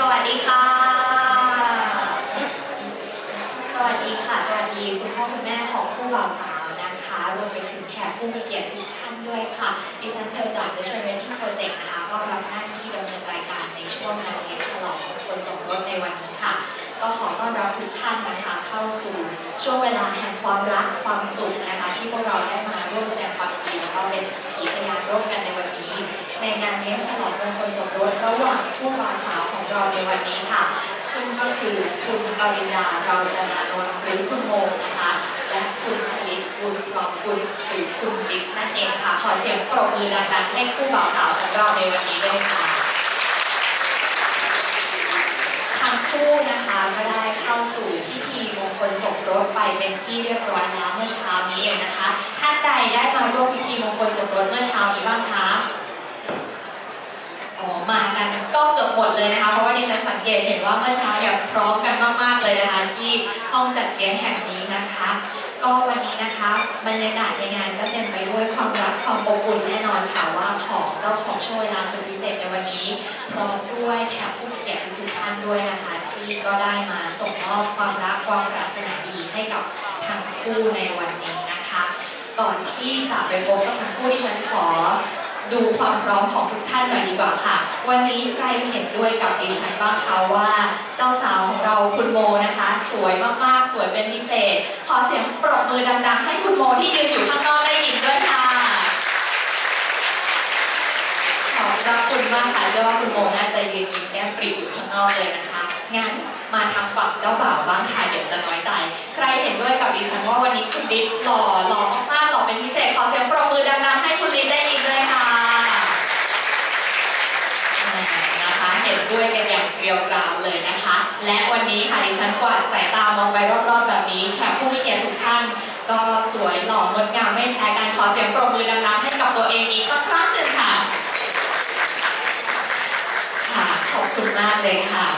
สวัสดีค่ะ สวัสดีค่ะ สวัสดีคุณพ่อคุณแม่ของผู้บ่าวสาวนะคะ รวมไปถึงแขกผู้มีเกียรติทุกท่านด้วยค่ะ ดิฉันเธอจาก The Training Project นะคะ ก็รับหน้าที่ดำเนินรายการในช่วงงานเลี้ยงฉลองคนสมรสในวันนี้ค่ะ ก็ขอต้อนรับทุกท่านนะคะ เข้าสู่ช่วงเวลาแห่งความรักความสุขนะคะ ที่พวกเราได้มาร่วมแสดงความยินดีแล้วก็เป็นสักขีพยานร่วมกันในวันนี้ ในงานเลี้ยงฉลองมงคลสมรสระหว่างคู่บ่าวสาวของเราในวันนี้ค่ะ ซึ่งก็คือคุณปริญญาเราจะนานนท์หรือคุณโมนะคะ และคุณชลิตบุญพร้อมคุณหรือคุณบิ๊กนั่นเองค่ะ ขอเสียงปรบมือดังๆให้คู่บ่าวสาวของเราในวันนี้ด้วยค่ะทั้งคู่นะคะก็ได้เข้าสู่พิธีมงคลสมรสไปเป็นที่เรียบร้อยแล้วเมื่อเช้านี้เองนะคะ ท่านใดได้มาร่วมพิธีมงคลสมรสเมื่อเช้านี้บ้างคะ กันก็เกือบหมดเลยนะคะเพราะว่าดิฉันสังเกตเห็นว่าเมื่อเช้าเนี่ยพร้อมกันมากๆเลยนะคะที่ห้องจัดเลี้ยงแห่งนี้นะคะ ก็วันนี้นะคะบรรยากาศในงานก็เต็มไปด้วยความรักความอบอุ่นแน่นอนค่ะว่าของเจ้าของช่วงเวลาสุดพิเศษในวันนี้ พร้อมด้วยแขกผู้มีเกียรติทุกท่านด้วยนะคะที่ก็ได้มาส่งมอบความรักความปรารถนาดีให้กับทั้งคู่ในวันนี้นะคะ ก่อนที่จะไปพบกับทั้งคู่ที่ฉันขอ ดูความพร้อมของทุกท่านหน่อยดีกว่าค่ะ วันนี้ใครเห็นด้วยกับดิฉันบ้างคะว่า เจ้าสาวของเราคุณโมนะคะ สวยมากๆ สวยเป็นพิเศษ ขอเสียงปรบมือดังๆ ให้คุณโมที่ยืนอยู่ข้างนอกได้ยินด้วยค่ะ ขอบพระคุณมากค่ะเชื่อว่าคุณโมน่าจะยืนยิ้มแก้มปรีอยู่ข้างนอกเลยนะคะงั้นมาทางฝั่งเจ้าบ่าวบ้างค่ะเดี๋ยวจะน้อยใจ ใครเห็นด้วยกับดิฉันว่าวันนี้คุณลิศหล่อหล่อมากๆหล่อเป็นพิเศษขอเสียงปรบมือดังๆให้คุณลิศได้ยินด้วยค่ะอ่านะคะ เห็นด้วยกันอย่างเกรียวกราวเลยนะคะ และวันนี้ค่ะดิฉันกวาดสายตามองไปรอบๆแบบนี้แขกผู้มีเกียรติทุกท่าน ก็สวยหล่องดงามไม่แพ้กันขอเสียงปรบมือดังๆให้กับตัวเองอีกสักครั้งหนึ่งค่ะค่ะขอบคุณมากเลยค่ะ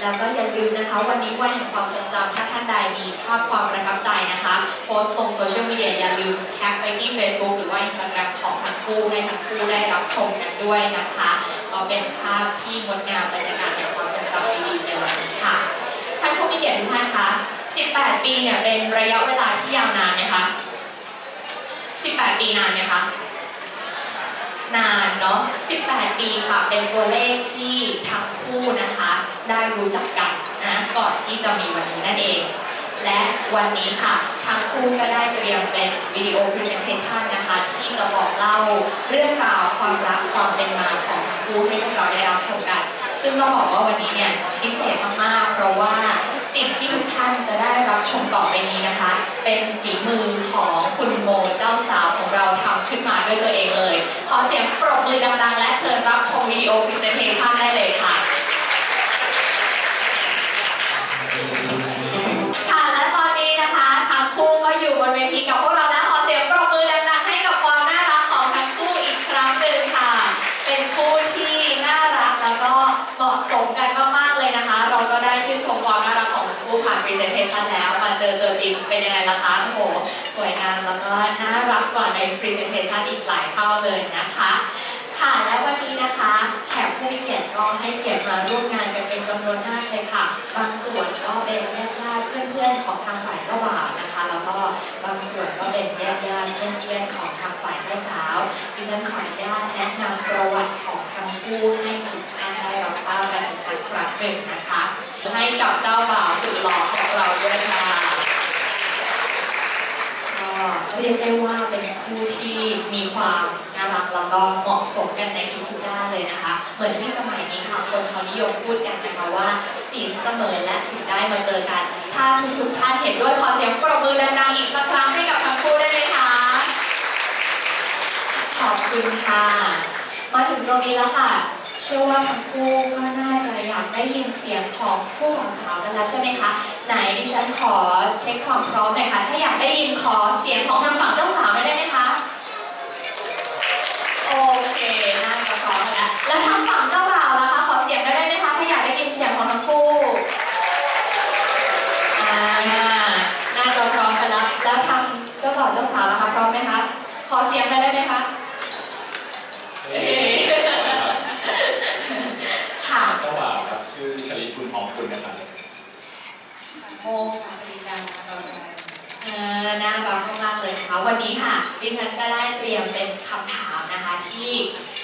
แล้วก็อย่าลืมนะคะ วันนี้วันแห่งความทรงจำถ้าท่านใดมีภาพความประทับใจนะคะ โพสต์ลงโซเชียลมีเดียอย่าลืมแท็กไปที่ Facebook หรือว่า Instagram ของทั้งคู่ให้ทั้งคู่ได้รับชมกันด้วยนะคะ ก็เป็นภาพที่งดงามบรรยากาศแห่งความทรงจำดีๆในวันนี้ค่ะ ท่านผู้มีเกียรติทุกท่านคะ 18 ปีเนี่ยเป็นระยะเวลาที่ยาวนานไหมคะ 18 ปีนานไหมคะ นานเนาะ 18 ปีค่ะ เป็นตัวเลขที่ทั้งคู่นะคะ ได้รู้จักกันนะก่อนที่จะมีวันนี้นั่นเองและวันนี้ค่ะทั้งคู่ก็ได้เตรียมเป็นวิดีโอพรีเซนเทชันนะคะ ที่จะบอกเล่าเรื่องราวความรักความเป็นมาของ บูธให้พวกเราได้รับชมกัน ซึ่งต้องบอกว่าวันนี้เนี่ยพิเศษมากๆ เพราะว่าสิ่งที่ทุกท่านจะได้รับชมต่อไปนี้นะคะ เป็นฝีมือของคุณโมเจ้าสาวของเราทำขึ้นมาด้วยตัวเองเลย ขอเสียงปรบมือดังๆ และเชิญรับชมวิดีโอพรีเซนเทชันได้เลยค่ะ นชมความน่ารักของทั้งคู่ผ่านพรีเซนเทชันแล้ว มาเจอตัวจริงเป็นยังไงล่ะคะโอ้โห สวยงามแล้วก็น่ารักกว่าในพรีเซนเทชันอีกหลายเท่าเลยนะคะ ค่ะและวันนี้นะคะแขกผู้มีเกียรติก็ให้เกียรติมาร่วมงานกันเป็นจำนวนมากเลยค่ะ บางส่วนก็เป็นญาติญาติเพื่อนๆของทางฝ่ายเจ้าบ่าวนะคะ แล้วก็บางส่วนก็เป็นญาติญาติเพื่อนๆของทางฝ่ายเจ้าสาวดิฉันขออนุญาตแนะนำประวัติของ ทั้งคู่ให้ทุกท่านได้รับทราบกันอีกสักครั้งหนึ่งนะคะ ให้กับเจ้าบ่าวสุดหล่อของเราด้วยค่ะก็เรียกได้ว่าเป็นคู่ที่มีความน่ารักแล้วก็เหมาะสมกันในทุกๆด้านเลยนะคะ เหมือนที่สมัยนี้ค่ะคนเขานิยมพูดกันนะคะว่าศีลเสมอและถึงได้มาเจอกัน ถ้าทุกๆท่านเห็นด้วยขอเสียงปรบมือดังๆอีกสักครั้งให้กับทั้งคู่ได้ไหมคะขอบคุณค่ะ มาถึงตรงนี้แล้วค่ะ เชื่อว่าทั้งคู่ก็น่าจะอยากได้ยินเสียงของคู่บ่าวสาวกันแล้วใช่ไหมคะ ไหนดิฉันขอเช็คความพร้อมหน่อยค่ะ ถ้าอยากได้ยินขอเสียงของทางฝั่งเจ้าสาวหน่อยได้ไหมคะ โอเค น่าจะพร้อมแล้ว แล้วทางฝั่งเจ้าบ่าวล่ะคะ ขอเสียงได้ไหมคะ ถ้าอยากได้ยินเสียงของทั้งคู่อ่าน่าจะพร้อมกันแล้ว แล้วทางเจ้าบ่าวเจ้าสาวล่ะคะ พร้อมไหมคะ ขอเสียงได้ไหมคะเอ๊ะค่ะ เจ้าบ่าว คุณหอมคุณนะครับโมค่ะปริญญาตอนนี้เออน่ารักมากๆเลยนะคะวันนี้ค่ะดิฉันก็ได้เตรียมเป็นคำถามนะคะที่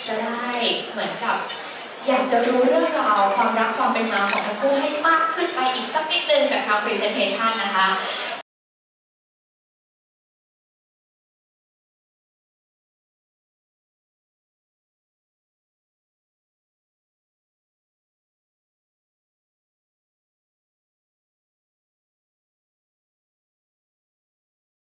จะได้เหมือนกับ อยากจะรู้เรื่องราวความรักความเป็นมาของทั้งคู่ให้มากขึ้นไปอีกสักนิดนึงจากทาง presentation นะคะ